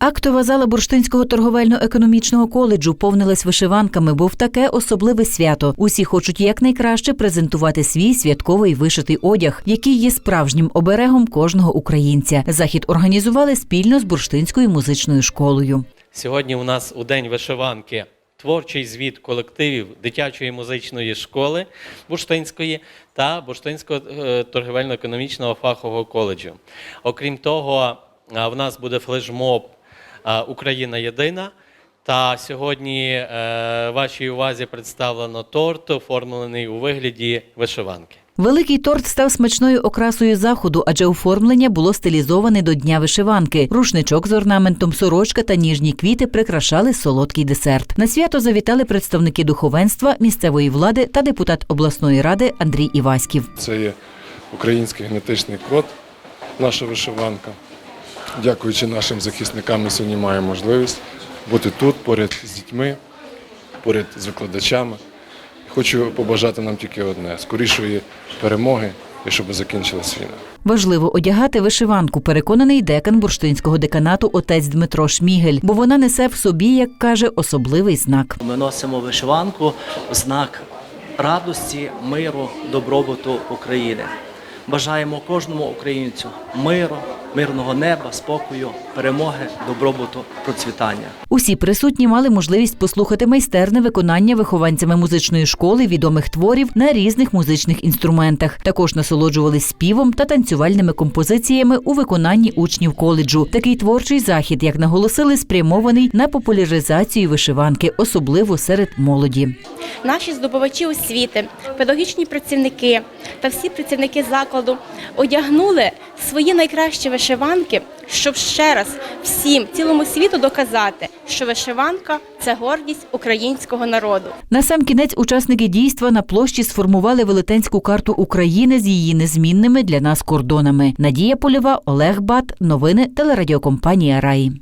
Актова зала Бурштинського торговельно-економічного коледжу повнилась вишиванками, бо в таке особливе свято. Усі хочуть якнайкраще презентувати свій святковий вишитий одяг, який є справжнім оберегом кожного українця. Захід організували спільно з Бурштинською музичною школою. Сьогодні у нас у день вишиванки творчий звіт колективів дитячої музичної школи Бурштинської та Бурштинського е, торгівельно-економічного фахового коледжу. Окрім того, в нас буде флешмоб Україна єдина. Та сьогодні е, вашій увазі представлено торт, оформлений у вигляді вишиванки. Великий торт став смачною окрасою заходу, адже оформлення було стилізоване до дня вишиванки. Рушничок з орнаментом, сорочка та ніжні квіти прикрашали солодкий десерт. На свято завітали представники духовенства, місцевої влади та депутат обласної ради Андрій Іваськів. Це є український генетичний код, наша вишиванка. Дякуючи нашим захисникам, ми сьогодні маємо можливість бути тут, поряд з дітьми, поряд з викладачами. Хочу побажати нам тільки одне скорішої перемоги і щоб закінчилась війна. Важливо одягати вишиванку, переконаний декан бурштинського деканату отець Дмитро Шмігель, бо вона несе в собі, як каже, особливий знак. Ми носимо вишиванку знак радості, миру, добробуту України. Бажаємо кожному українцю миру, мирного неба, спокою, перемоги, добробуту, процвітання. Усі присутні мали можливість послухати майстерне виконання вихованцями музичної школи відомих творів на різних музичних інструментах. Також насолоджувались співом та танцювальними композиціями у виконанні учнів коледжу. Такий творчий захід, як наголосили, спрямований на популяризацію вишиванки, особливо серед молоді. Наші здобувачі освіти, педагогічні працівники та всі працівники закладу одягнули свої найкращі вишиванки, щоб ще раз всім цілому світу доказати, що вишиванка це гордість українського народу. На сам кінець учасники дійства на площі сформували велетенську карту України з її незмінними для нас кордонами. Надія Польова, Олег Бат. Новини телерадіокомпанія Раї.